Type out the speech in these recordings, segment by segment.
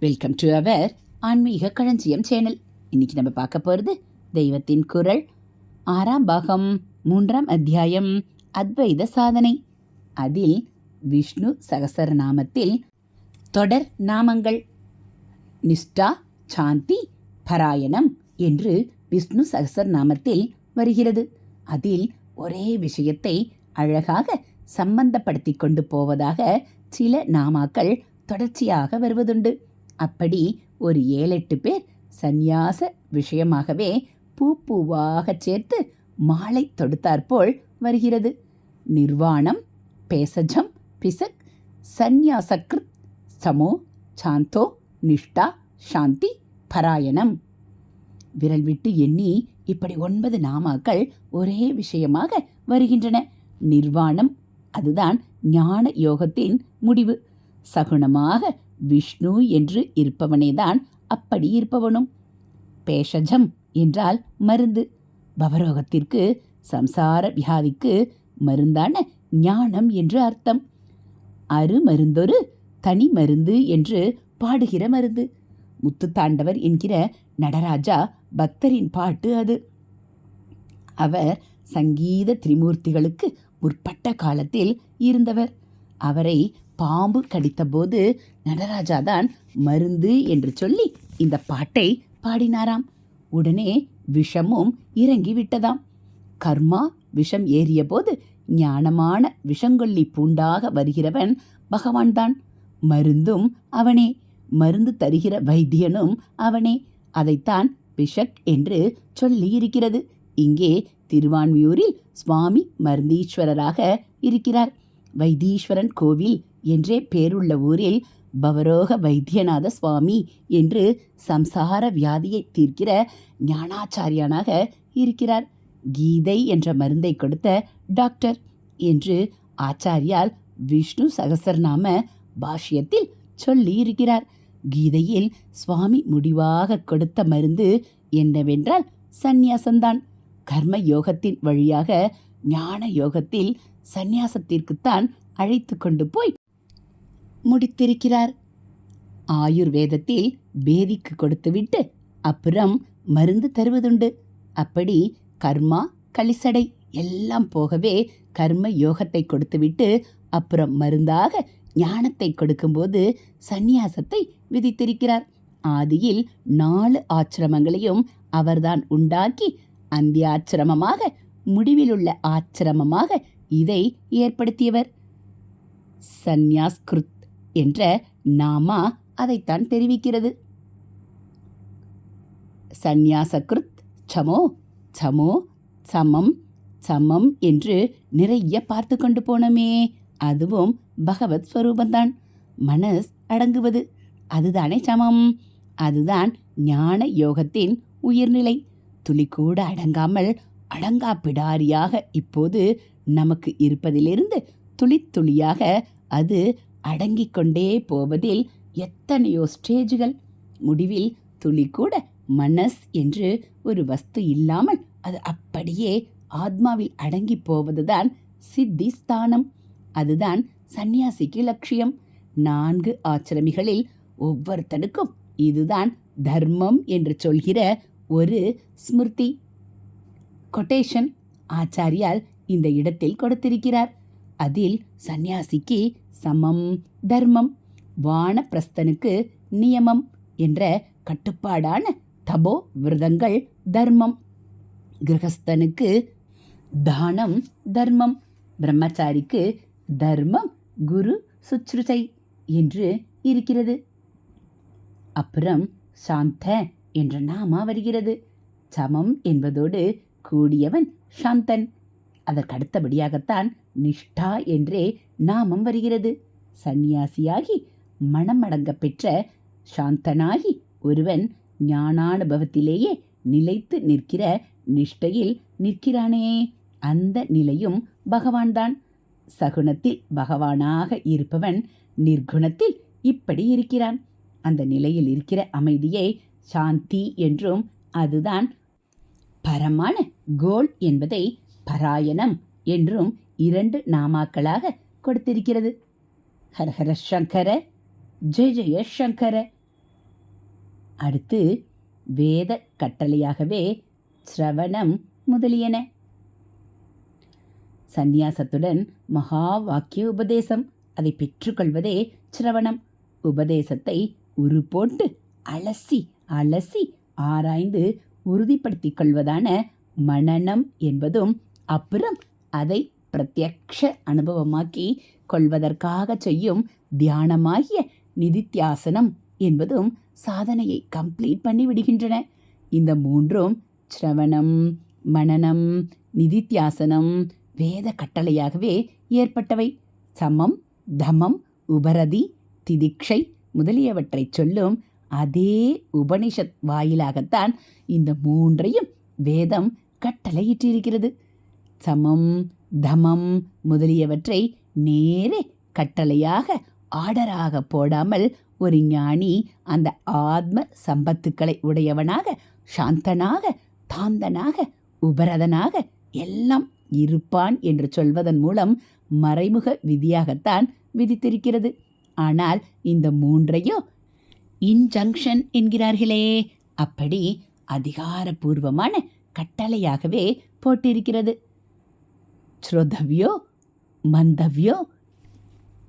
Welcome to our ஆன்மீக களஞ்சியம் channel இன்னைக்கு நம்ம பார்க்க போகிறது தெய்வத்தின் குரல். ஆறாம் பாகம் மூன்றாம் அத்தியாயம் அத்வைத சாதனை. அதில் விஷ்ணு சகசரநாமத்தில் தொடர் நாமங்கள். நிஷ்டா சாந்தி பராயணம் என்று விஷ்ணு சகசரநாமத்தில் வருகிறது. அதில் ஒரே விஷயத்தை அழகாக சம்பந்தப்படுத்தி கொண்டு போவதாக சில நாமாக்கள் தொடர்ச்சியாக வருவதுண்டு. அப்படி ஒரு ஏழெட்டு பேர் சந்நியாச விஷயமாகவே பூ பூவாகச் சேர்த்து மாலை தொடுத்தாற்போல் வருகிறது. நிர்வாணம் பேசஜம் பிசக் சந்நியாசக்ருத் சமோ சாந்தோ நிஷ்டா சாந்தி பராயணம். விரல் விட்டு எண்ணி இப்படி ஒன்பது நாமாக்கள் ஒரே விஷயமாக வருகின்றன. நிர்வாணம் அதுதான் ஞான யோகத்தின் முடிவு. சகுணமாக விஷ்ணு என்று இருப்பவனேதான் அப்படி இருப்பவனும். பேஷஜம் என்றால் மருந்து. பவரோகத்திற்கு சம்சார வியாதிக்கு மருந்தான ஞானம் என்று அர்த்தம். அருமருந்தொரு தனி மருந்து என்று பாடுகிற மருந்து. முத்துத்தாண்டவர் என்கிற நடராஜா பக்தரின் பாட்டு அது. அவர் சங்கீத திரிமூர்த்திகளுக்கு முற்பட்ட காலத்தில் இருந்தவர். அவரை பாம்பு கடித்தபோது நடராஜாதான் மருந்து என்று சொல்லி இந்த பாட்டை பாடினாராம். உடனே விஷமும் இறங்கி விட்டதாம் கர்மா விஷம் ஏறியபோது ஞானமான விஷங்கொல்லி பூண்டாக வருகிறவன் பகவான்தான். மருந்தும் அவனே. மருந்து தருகிற வைத்தியனும் அவனே. அதைத்தான் பிஷக் என்று சொல்லி இருக்கிறது இங்கே திருவான்மியூரில் சுவாமி மருந்தீஸ்வரராக இருக்கிறார். வைத்தீஸ்வரன் கோவில் என்றே பேருள்ள ஊரில் பவரோக வைத்தியநாத சுவாமி என்று சம்சார வியாதியை தீர்க்கிற ஞானாச்சாரியானாக இருக்கிறார். கீதை என்ற மருந்தை கொடுத்த டாக்டர் என்று ஆச்சாரியால் விஷ்ணு சகசரநாம பாஷ்யத்தில் சொல்லி இருக்கிறார் கீதையில் சுவாமி முடிவாக கொடுத்த மருந்து என்னவென்றால் சந்நியாசந்தான். கர்ம யோகத்தின் வழியாக ஞான யோகத்தில் சந்நியாசத்திற்குத்தான் அழைத்து கொண்டு போய் முடித்திருக்கிறார். ஆயுர்வேதத்தில் பேதிக்கு கொடுத்துவிட்டு அப்புறம் மருந்து தருவதுண்டு. அப்படி கர்மா களிசடை எல்லாம் போகவே கர்ம யோகத்தை கொடுத்துவிட்டு அப்புறம் மருந்தாக ஞானத்தை கொடுக்கும்போது சந்நியாசத்தை விதித்திருக்கிறார். ஆதியில் நாலு ஆச்சிரமங்களையும் அவர்தான் உண்டாக்கி அந்தியாச்சிரமமாக முடிவிலுள்ள ஆச்சிரமமாக இதை ஏற்படுத்தியவர். சந்நியாஸ்கிருத் என்ற நாமா அதைத்தான் தெரிவிக்கிறது. சந்நியாசகிருத் சமோ சமோ சமம் சமம் என்று நிறைய பார்த்து கொண்டு போனோமே அதுவும் பகவத் ஸ்வரூபந்தான் மனஸ் அடங்குவது அதுதானே சமம். அதுதான் ஞான யோகத்தின் உயிர்நிலை. துளிக்கூட அடங்காமல் அடங்கா பிடாரியாக இப்போது நமக்கு இருப்பதிலிருந்து துளித்துளியாக அது அடங்கிக் கொண்டே போவதில் எத்தனையோ ஸ்டேஜுகள். முடிவில் துளி கூட மனஸ் என்று ஒரு வஸ்து இல்லாமல் அது அப்படியே ஆத்மாவில் அடங்கி போவதுதான் சித்தி ஸ்தானம் அதுதான் சந்நியாசிக்கு லட்சியம். நான்கு ஆச்சிரமிகளில் ஒவ்வொருத்தனுக்கும் இதுதான் தர்மம் என்று சொல்கிற ஒரு ஸ்மிருதி. கொட்டேஷன் ஆச்சாரியால் இந்த இடத்தில் கொடுத்திருக்கிறார். அதில் சந்நியாசிக்கு சமம் தர்மம் வானப்பிரஸ்தனுக்கு நியமம் என்ற கட்டுப்பாடான தபோ விரதங்கள் தர்மம். கிரகஸ்தனுக்கு தானம் தர்மம் பிரம்மச்சாரிக்கு தர்மம் குரு சுச்ருதை என்று இருக்கிறது. அப்புறம் சாந்த என்ற நாமா வருகிறது. சமம் என்பதோடு கூடியவன் சாந்தன். அதற்கு அடுத்தபடியாகத்தான் நிஷ்டா என்றே நாமம் வருகிறது. சந்நியாசியாகி மனமடங்க பெற்ற சாந்தனாகி ஒருவன் ஞானானுபவத்திலேயே நிலைத்து நிற்கிற நிஷ்டையில் நிற்கிறானே. அந்த நிலையும் பகவான்தான். சகுணத்தில் பகவானாக இருப்பவன் நிர்குணத்தில் இப்படி இருக்கிறான். அந்த நிலையில் இருக்கிற அமைதியை சாந்தி என்றும் அதுதான் பரமான கோல் என்பதை பராயணம் என்றும் இரண்டு நாமாக்களாக கொடுத்திருக்கிறது. ஹரஹர ஹர சங்கர ஜெய ஜெய சங்கர. அடுத்து வேத கட்டளையாகவே சிரவணம் முதலியன. சந்நியாசத்துடன் மகா வாக்கிய உபதேசம் அதை பெற்றுக்கொள்வதே சிரவணம். உபதேசத்தை உரு போட்டு அலசி அலசி ஆராய்ந்து உறுதிப்படுத்திக் கொள்வதான மனனம் என்பதும் அப்புறம் அதை பிரத்யக்ஷ அனுபவமாக்கி கொள்வதற்காக செய்யும் தியானமாகிய நிதித்தியாசனம் என்பதும் சாதனையை கம்ப்ளீட் பண்ணி விடுகின்றன இந்த மூன்றும் சிரவணம் மனனம் நிதித்தியாசனம் வேத கட்டளையாகவே ஏற்பட்டவை. சமம் தமம் உபரதி திதிக்ஷை முதலியவற்றை சொல்லும் அதே உபனிஷத் வாயிலாகத்தான் இந்த மூன்றையும் வேதம் கட்டளையிட்டிருக்கிறது. சமம் தமம் முதலியவற்றை நேரே கட்டளையாக ஆர்டராக போடாமல் ஒரு ஞானி அந்த ஆத்ம சம்பத்துக்களை உடையவனாக சாந்தனாக தாந்தனாக உபரதனாக எல்லாம் இருப்பான் என்று சொல்வதன் மூலம் மறைமுக விதியாகத்தான் விதித்திருக்கிறது. ஆனால் இந்த மூன்றையும் இன்ஜங்ஷன் என்கிறார்களே அப்படி அதிகாரபூர்வமான கட்டளையாகவே போட்டிருக்கிறது. ஸ்ரோதவ்யோ மந்தவ்யோ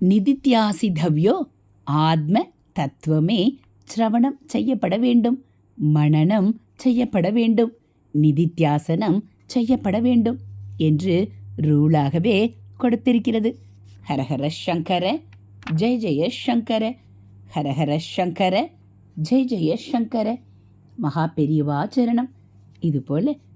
நிதித்தியாசிதவ்யோ ஆத்ம தத்துவமே சிரவணம் செய்யப்பட வேண்டும் மனனம் செய்யப்பட வேண்டும் நிதித்தியாசனம் செய்யப்பட வேண்டும் என்று ரூலாகவே கொடுத்திருக்கிறது ஹரஹர சங்கர ஜெய ஜெய சங்கர ஹரஹர சங்கர ஜெய ஜெய சங்கர மகா பெரியவா சரணம் இதுபோல்